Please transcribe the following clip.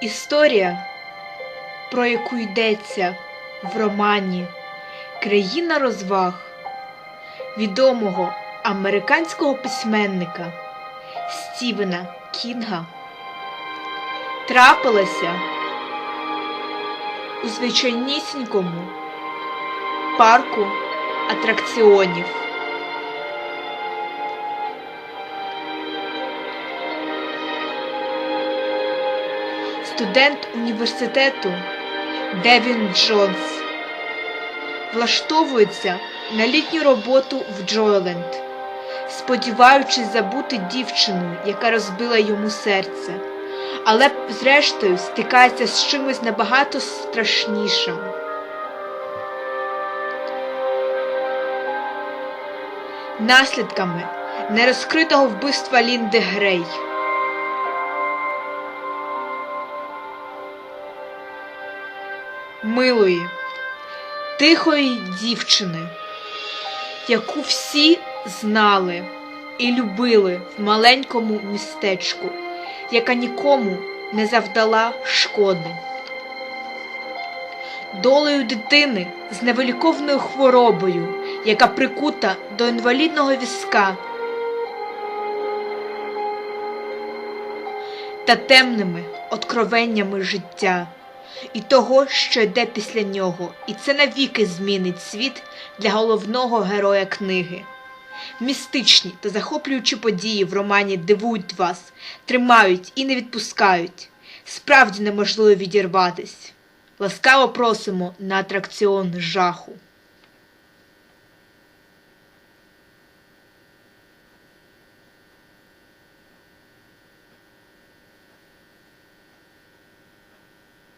Історія, про яку йдеться в романі Країна розваг відомого американського письменника Стівена Кінга трапилася у звичайнісінькому парку атракціонів. Студент університету Девін Джонс влаштовується на літню роботу в Джойленд, сподіваючись забути дівчину, яка розбила йому серце, але зрештою стикається з чимось набагато страшнішим. Наслідками нерозкритого вбивства Лінди Грей. Милої, тихої дівчини, яку всі знали і любили в маленькому містечку, яка нікому не завдала шкоди. Долею дитини з невиліковною хворобою, яка прикута до інвалідного візка та темними откровеннями життя і того, що йде після нього, і це навіки змінить світ для головного героя книги. Містичні та захоплюючі події в романі дивують вас, тримають і не відпускають. Справді неможливо відірватись. Ласкаво просимо на атракціон жаху.